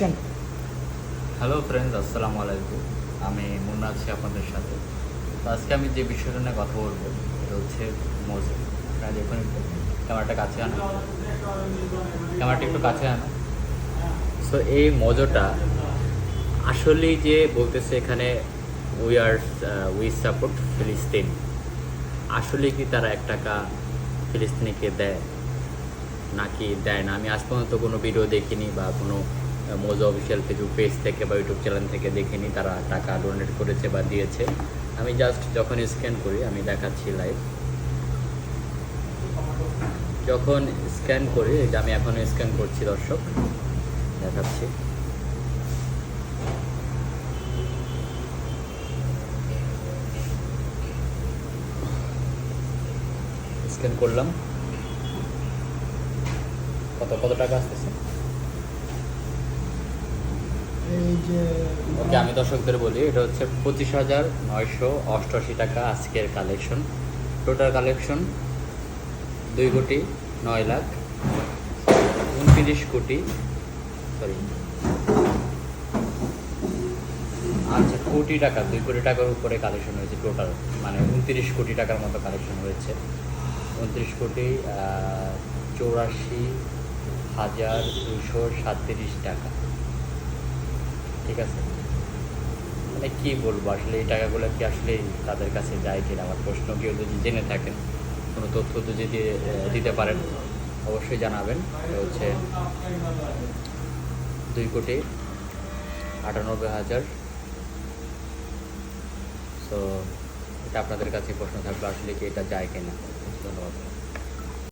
Action hello friends আসসালামু আলাইকুম। আমি মুন্না আছি আপনাদের সাথে। তো আজকে আমি যে বিষয়টা নিয়ে কথা বলব, এটা হচ্ছে মোজো আপনারা দেখুন ক্যামেরাটা কাছে আনো ক্যামেরাটা একটু কাছে আনো সো এই মজোটা আসলেই যে বলতেছে এখানে উই আর উই সাপোর্ট ফিলিস্তিন আসলে কি তারা এক টাকা ফিলিস্তিনিকে দেয়? নাকি দেয় না? আমি আজ পর্যন্ত কোনো ভিডিও দেখিনি বা কোনো মোজা অফিসিয়াল ফেসবুক পেজ থেকে বা ইউটিউব চ্যানেল থেকে দেখিনি তারা টাকা ডোনেট করেছে বা দিয়েছে। আমি জাস্ট যখন স্ক্যান করি, আমি দেখাচ্ছি লাইভ যখন স্ক্যান করি যে আমি এখন স্ক্যান করছি দর্শক, দেখাচ্ছি। স্ক্যান করলাম। কত কত টাকা আসতেছে? ওকে, আমি দর্শকদের বলি, এটা হচ্ছে পঁচিশ হাজার নয়শো অষ্টআশি টাকা আজকের কালেকশন। টোটাল কালেকশন দুই কোটি নয় লাখ উনত্রিশ কোটি সরি আচ্ছা কোটি টাকা, দুই কোটি টাকার উপরে কালেকশন হয়েছে টোটাল মানে উনত্রিশ কোটি টাকার মতো কালেকশন হয়েছে। উনত্রিশ কোটি চৌরাশি হাজার দুশো সাতত্রিশ টাকা। ঠিক আছে। মানে কি বলব, আসলে এই টাকাগুলো কি আসলে তাদের কাছে যায় কিনা? আমার প্রশ্ন, কেউ যদি জেনে থাকেন, কোনো তথ্য যদি দিতে পারেন, অবশ্যই জানাবেন। হচ্ছে দুই কোটি আটানব্বই হাজার। তো এটা আপনাদের কাছে প্রশ্ন থাকল, আসলে কি এটা যায় কিনা? ধন্যবাদ